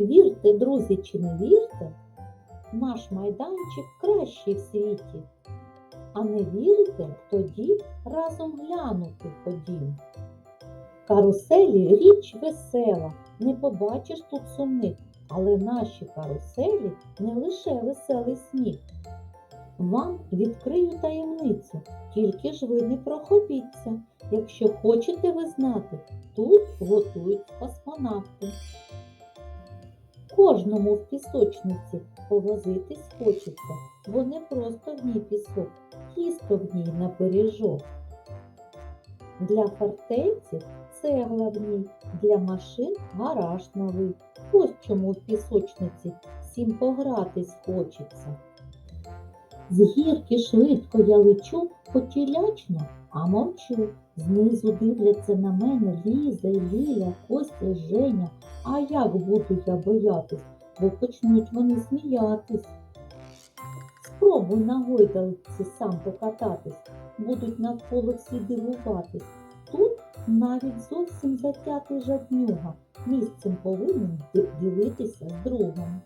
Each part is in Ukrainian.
Вірте, друзі, чи не вірте, наш майданчик кращий в світі. А не вірите, тоді разом глянути ходім. Каруселі річ весела, не побачиш тут сумних, але наші каруселі не лише веселий сміх. Вам відкрию таємницю, тільки ж ви не прохопіться. Якщо хочете ви знати, тут готують космонавти. Кожному в пісочниці повозитись хочеться, бо не просто в ній пісок, тісто в ній на пиріжок. Для фортеці цегла в ній, для машин гараж новий. Ось чому в пісочниці всім погратись хочеться. З гірки швидко я лечу, потілячно, а мовчу. Знизу дивляться на мене Ліза, Ліля, Костя, Женя. А як буду я боятись, бо почнуть вони сміятись. Спробуй на гойдалці сам покататись, будуть навколо всі дивуватись. Тут навіть зовсім затятий жаднюга місцем повинен ділитися з другом.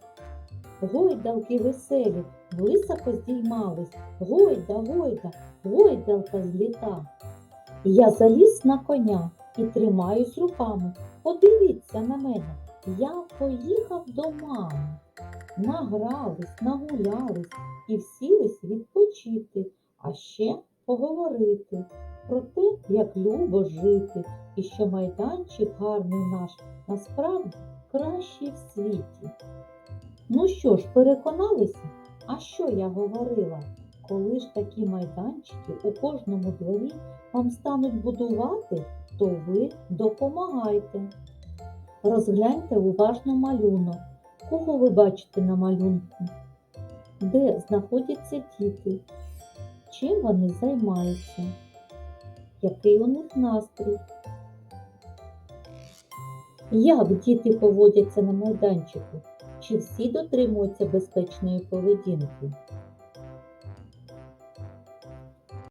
Гойдалки веселі, високо здіймались, гойда, гойда, гойдалка зліта. Я заліз на коня і тримаюсь руками. Подивіться на мене, я поїхав до мами. Награлись, нагулялись і всілись відпочити, а ще поговорити про те, як любо жити, і що майданчик гарний наш насправді кращий в світі. Ну що ж, переконалися? А що я говорила? Коли ж такі майданчики у кожному дворі вам стануть будувати, то ви допомагайте. Розгляньте уважно малюнок. Кого ви бачите на малюнку? Де знаходяться діти? Чим вони займаються? Який у них настрій? Як діти поводяться на майданчику? Чи всі дотримуються безпечної поведінки?